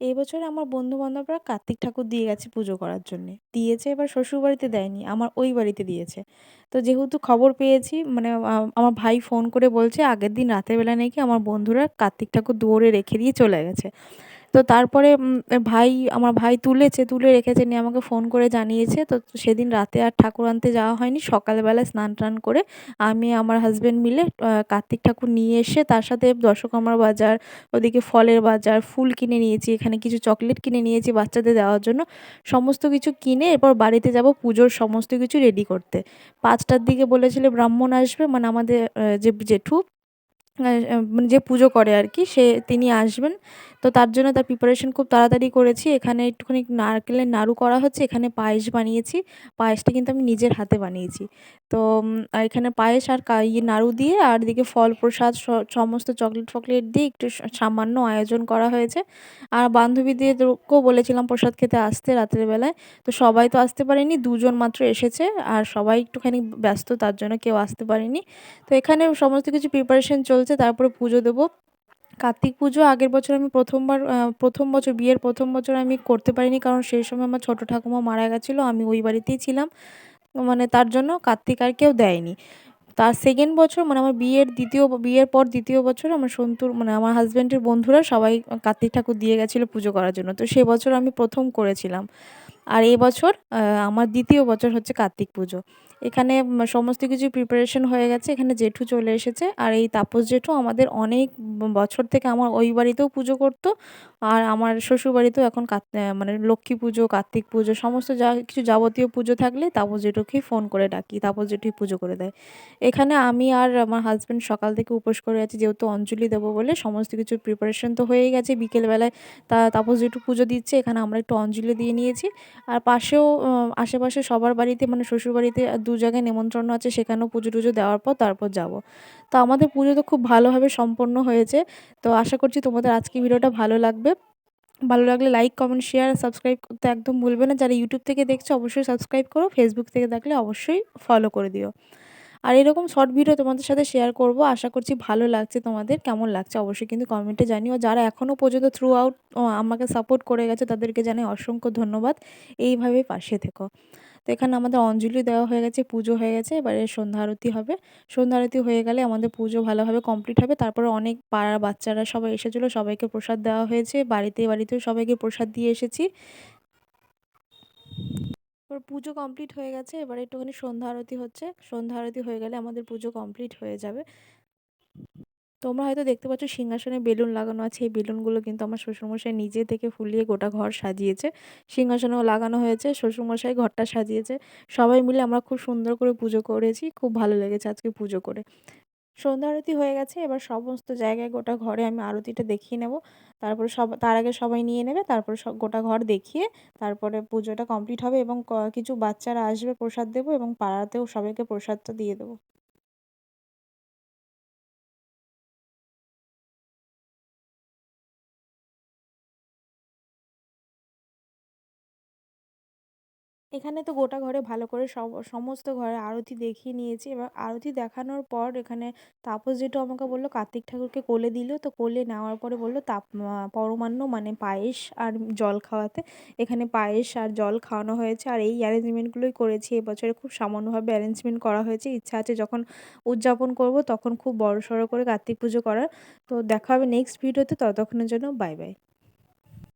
এই বছরে আমার বন্ধু-বান্ধবরা কার্তিক ঠাকুর দিয়ে গেছে পুজো করার জন্যে। দিয়েছে এবার শ্বশুর বাড়িতে দেয়নি, আমার ওই বাড়িতে দিয়েছে। তো যেহেতু খবর পেয়েছি মানে আমার ভাই ফোন করে বলছে আগের দিন রাতের বেলা নাকি আমার বন্ধুরা কার্তিক ঠাকুর দুয়ারে রেখে দিয়ে চলে গেছে। তো তারপরে ভাই, আমার ভাই তুলেছে, তুলে রেখেছে, নিয়ে আমাকে ফোন করে জানিয়েছে। তো সেদিন রাতে আর ঠাকুর আনতে যাওয়া হয়নি। সকালবেলায় স্নান টান করে আমি আমার হাজব্যান্ড মিলে কার্তিক ঠাকুর নিয়ে এসে তার সাথে দশকর্মার বাজার, ওদিকে ফলের বাজার, ফুল কিনে নিয়েছি, এখানে কিছু চকলেট কিনে নিয়েছি বাচ্চাদের দেওয়ার জন্য। সমস্ত কিছু কিনে এরপর বাড়িতে যাব পুজোর সমস্ত কিছু রেডি করতে। পাঁচটার দিকে বলেছিল ব্রাহ্মণ আসবে মানে আমাদের যে, জেঠু মানে যে পুজো করে আর কি, সে, তিনি আসবেন। তো তার জন্য তার প্রিপারেশন খুব তাড়াতাড়ি করেছি। এখানে একটুখানি নারকেলের নাড়ু করা হচ্ছে, এখানে পায়েস বানিয়েছি। পায়েসটা কিন্তু আমি নিজের হাতে বানিয়েছি। তো এখানে পায়েস আর ইয়ে নাড়ু দিয়ে আর দিকে ফল প্রসাদ সমস্ত চকলেট ফকলেট দিয়ে একটু সামান্য আয়োজন করা হয়েছে। আর বান্ধবীদেরকেও বলেছিলাম প্রসাদ খেতে আসতে রাতের বেলায়। তো সবাই তো আসতে পারেনি, দুজন মাত্র এসেছে। আর সবাই একটুখানি ব্যস্ত, তার জন্য কেউ আসতে পারেনি। তো এখানে সমস্ত কিছু প্রিপারেশন চলছে, তারপরে পুজো দেবো। কার্তিক পুজো আগের বছর আমি প্রথমবার প্রথম বছর, বিয়ের প্রথম বছর আমি করতে পারিনি কারণ সেই সময় আমার ছোটো ঠাকুমা মারা গেছিল, আমি ওই বাড়িতেই ছিলাম। মানে তার জন্য কার্তিক আর কেউ দেয়নি। তার সেকেন্ড বছর মানে আমার বিয়ের দ্বিতীয়, বিয়ের পর দ্বিতীয় বছর আমার সন্তুর মানে আমার হাজব্যান্ডের বন্ধুরা সবাই কার্তিক ঠাকুর দিয়ে গেছিল পুজো করার জন্য। তো সে বছর আমি প্রথম করেছিলাম। আর বছর আমার দ্বিতীয় বছর হচ্ছে কার্তিক পুজো। এখানে সমস্ত কিছু প্রিপারেশন হয়ে গেছে, এখানে জেঠু চলে এসেছে। আর এই তাপস জেঠু আমাদের অনেক বছর থেকে আমার ওই বাড়িতেও পুজো করতো। আর আমার শ্বশুর বাড়িতেও এখন মানে লক্ষ্মী পুজো, কার্তিক পুজো, সমস্ত যা কিছু যাবতীয় পুজো থাকলে তাপস জেঠুকেই ফোন করে ডাকি, তাপস জেঠুই পুজো করে দেয়। এখানে আমি আর আমার হাজব্যান্ড সকাল থেকে উপোস করে আছি, যেহেতু অঞ্জলি দেবো বলে সমস্ত কিছু প্রিপারেশন তো হয়েই গেছে। বিকেলবেলায় তা, তাপস জেঠু পুজো দিচ্ছে, এখানে আমরা একটু অঞ্জলি দিয়ে নিয়েছি। আর পাশেও আশেপাশে সবার বাড়িতে মানে শ্বশুর বাড়িতে দু জায়গায় নেমন্ত্রণ আছে, সেখানেও পুজো টুজো দেওয়ার পর তারপর যাব। তো আমাদের পুজো তো খুব ভালোভাবে সম্পন্ন হয়েছে। তো আশা করছি তোমাদের আজকে ভিডিওটা ভালো লাগবে। ভালো লাগলে লাইক কমেন্ট শেয়ার সাবস্ক্রাইব করতে একদম ভুলবে না। যারা ইউটিউব থেকে দেখছ, অবশ্যই সাবস্ক্রাইব করো। ফেসবুক থেকে দেখলে অবশ্যই ফলো করে দিও। আর এরকম শর্ট ভিডিও তোমাদের সাথে শেয়ার করব। আশা করছি ভালো লাগছে তোমাদের, কেমন লাগছে অবশ্যই কিন্তু কমেন্টে জানিও। যারা এখনও পর্যন্ত থ্রু আউট আমাকে সাপোর্ট করে গেছে, তাদেরকে জানাই অসংখ্য ধন্যবাদ। এইভাবে পাশে থেকো। তো এখানে আমাদের অঞ্জলি দেওয়া হয়ে গেছে, পুজো হয়ে গেছে, এবারে সন্ধ্যা আরতি হবে। সন্ধ্যা আরতি হয়ে গেলে আমাদের পুজো ভালোভাবে কমপ্লিট হবে। তারপরে অনেক পাড়ার বাচ্চারা সবাই এসেছিল, সবাইকে প্রসাদ দেওয়া হয়েছে। বাড়িতে, বাড়িতেও সবাইকে প্রসাদ দিয়ে এসেছি। এবার পুজো কমপ্লিট হয়ে গেছে, এবার একটুখানি সন্ধ্যা আরতি হচ্ছে। সন্ধ্যা আরতি হয়ে গেলে আমাদের পুজো কমপ্লিট হয়ে যাবে। তোমরা হয়তো দেখতে পাচ্ছ সিংহাসনে বেলুন লাগানো আছে। এই বেলুনগুলো কিন্তু আমার শ্বশুরমশাই নিজে থেকে ফুলিয়ে গোটা ঘর সাজিয়েছে। সিংহাসনেও লাগানো হয়েছে, শ্বশুরমশাই ঘরটা সাজিয়েছে। সবাই মিলে আমরা খুব সুন্দর করে পুজো করেছি। খুব ভালো লেগেছে আজকে পুজো করে। সন্ধ্যা আরতি হয়ে গেছে, এবার সমস্ত জায়গায় গোটা ঘরে আমি আরতিটা দেখিয়ে নেব। তারপরে সব, তার আগে সবাই নিয়ে নেবে, তারপরে সব, গোটা ঘর দেখিয়ে তারপরে পুজোটা কমপ্লিট হবে এবং কিছু বাচ্চারা আসবে প্রসাদ দেবো এবং পাড়াতেও সবাইকে প্রসাদটা দিয়ে দেবো। এখানে তো গোটা ঘরে ভালো করে সব সমস্ত ঘরে আরতি দেখিয়ে নিয়েছি। এবার আরতি দেখানোর পর এখানে তাপস জেঠু আমাকে বলল, কার্তিক ঠাকুরকে কোলে দিল। তো কোলে নেওয়ার পরে বলল, তাপ পরমান্ন মানে পায়েস আর জল খাওয়াতে। এখানে পায়েস আর জল খাওয়ানো হয়েছে আর এই অ্যারেঞ্জমেন্টগুলোই করেছি। এবছরে খুব সামান্যভাবে অ্যারেঞ্জমেন্ট করা হয়েছে। ইচ্ছা আছে যখন উদযাপন করব তখন খুব বড় সড়ো করে কার্তিক পুজো করার। তো দেখা হবে নেক্সট ভিডিওতে। ততক্ষণের জন্য বাই বাই।